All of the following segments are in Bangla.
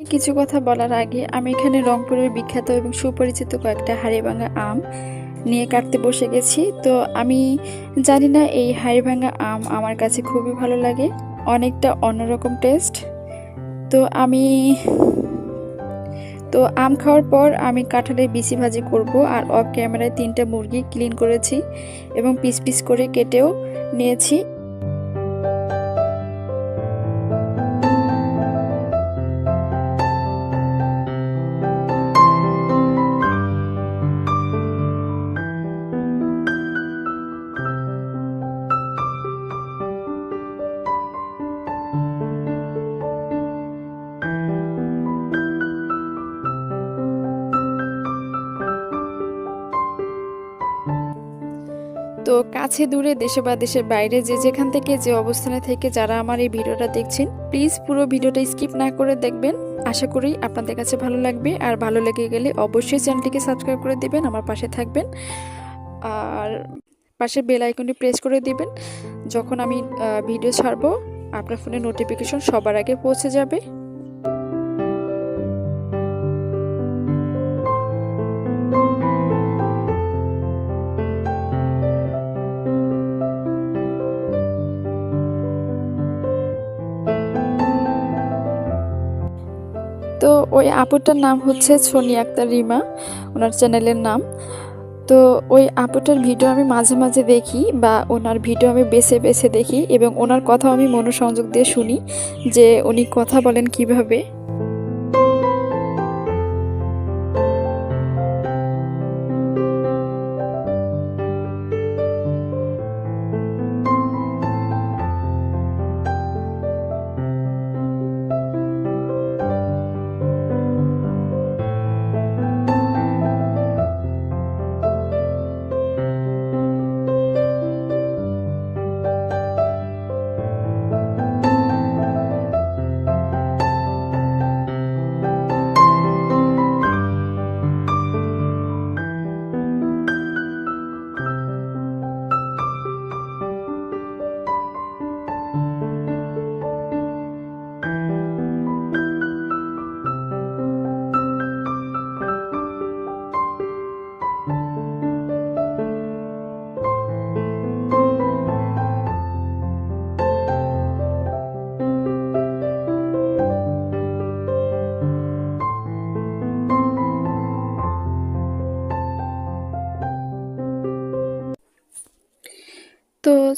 কিছু কথা বলার আগে, আমি এখানে রংপুরের বিখ্যাত এবং সুপরিচিত কয়েকটা হাড়িভাঙা আম নিয়ে কাটতে বসে গেছি। তো আমি জানি না, এই হাড়িভাঙা আম আমার কাছে খুবই ভালো লাগে, অনেকটা অন্যরকম টেস্ট তো আমি, তো আম খাওয়ার পর আমি কাঁঠালের বিচি ভাজি করব আর অফ ক্যামেরায় তিনটা মুরগি ক্লিন করেছি এবং পিস পিস করে কেটেও নিয়েছি। তো কাছে দূরে দেশে বা দেশের বাইরে যে যেখান থেকে যে অবস্থানে থেকে যারা আমার এই ভিডিওটা দেখছেন প্লিজ পুরো ভিডিওটা স্কিপ না করে দেখবেন। আশা করি আপনাদের কাছে ভালো লাগবে। আর ভালো লেগে গেলে অবশ্যই চ্যানেলটিকে সাবস্ক্রাইব করে দিবেন, আমার পাশে থাকবেন। আর পাশে বেল আইকনটি প্রেস করে দিবেন। যখন আমি ভিডিও ছাড়বো, আপনার ফোনে নোটিফিকেশন সবার আগে পৌঁছে যাবে। তো ওই আপুটার নাম হচ্ছে সোনি আক্তার রিমা, ওনার চ্যানেলের নাম। তো ওই আপুটার ভিডিও আমি মাঝে মাঝে দেখি বা ওনার ভিডিও আমি বেছে বেছে দেখি এবং ওনার কথাও আমি মনোসংযোগ দিয়ে শুনি যে উনি কথা বলেন কীভাবে।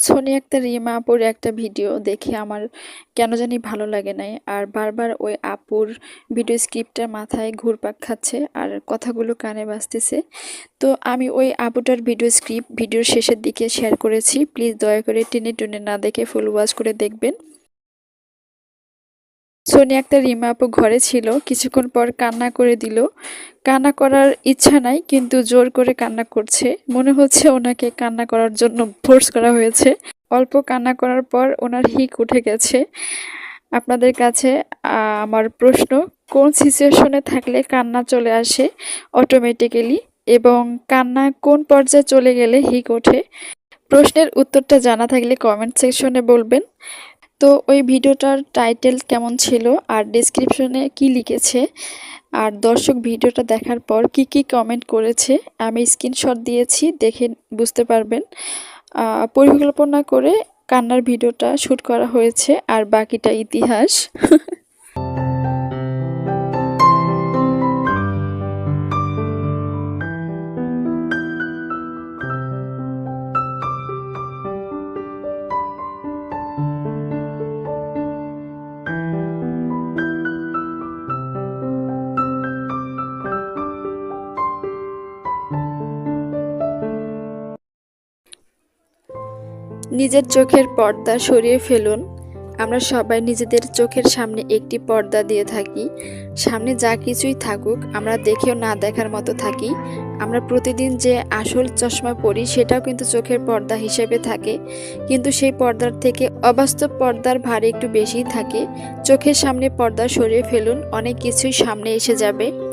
সোনি একটা রিমা আপুর একটা ভিডিও দেখে আমার কেন জানি ভালো লাগে নাই। আর বারবার ওই আপুর ভিডিও স্ক্রিপ্টটা মাথায় ঘুরপাক খাচ্ছে আর কথাগুলো কানে বাজতেছে। তো আমি ওই আপুটার ভিডিও স্ক্রিপ্ট, ভিডিওর শেষের দিকে শেয়ার করেছি। প্লিজ দয়া করে টেনে টুনে না দেখে ফুল ওয়াচ করে দেখবেন। সোনি একটা রিমা আপু ঘরে ছিল, কিছুক্ষণ পর কান্না করে দিল। কান্না করার ইচ্ছা নাই, কিন্তু জোর করে কান্না করছে। মনে হচ্ছে ওনাকে কান্না করার জন্য ফোর্স করা হয়েছে। অল্প কান্না করার পর ওনার হিক উঠে গেছে। আপনাদের কাছে আমার প্রশ্ন, কোন সিচুয়েশনে থাকলে কান্না চলে আসে অটোমেটিক্যালি এবং কান্না কোন পর্যায়ে চলে গেলে হিক ওঠে? প্রশ্নের উত্তরটা জানা থাকলে কমেন্ট সেকশনে বলবেন। তো ওই ভিডিওটার টাইটেল কেমন ছিল আর ডিসক্রিপশনে কি লিখেছে? আর দর্শক ভিডিওটা দেখার পর কি কি কমেন্ট করেছে, আমি স্ক্রিনশট দিয়েছি, দেখে বুঝতে পারবেন। পরিকল্পনা করে কান্নার ভিডিওটা শ্যুট করা হয়েছে আর বাকিটা ইতিহাস। নিজের চোখের পর্দা সরিয়ে ফেলুন। আমরা সবাই নিজেদের চোখের সামনে একটি পর্দা দিয়ে থাকি। সামনে যা কিছুই থাকুক, আমরা দেখেও না দেখার মতো থাকি। আমরা প্রতিদিন যে আসল চশমা পরি, সেটাও কিন্তু চোখের পর্দা হিসেবে থাকে। কিন্তু সেই পর্দার থেকে অবাস্তব পর্দার ভার একটু বেশিই থাকে। চোখের সামনে পর্দা সরিয়ে ফেলুন, অনেক কিছুই সামনে এসে যাবে।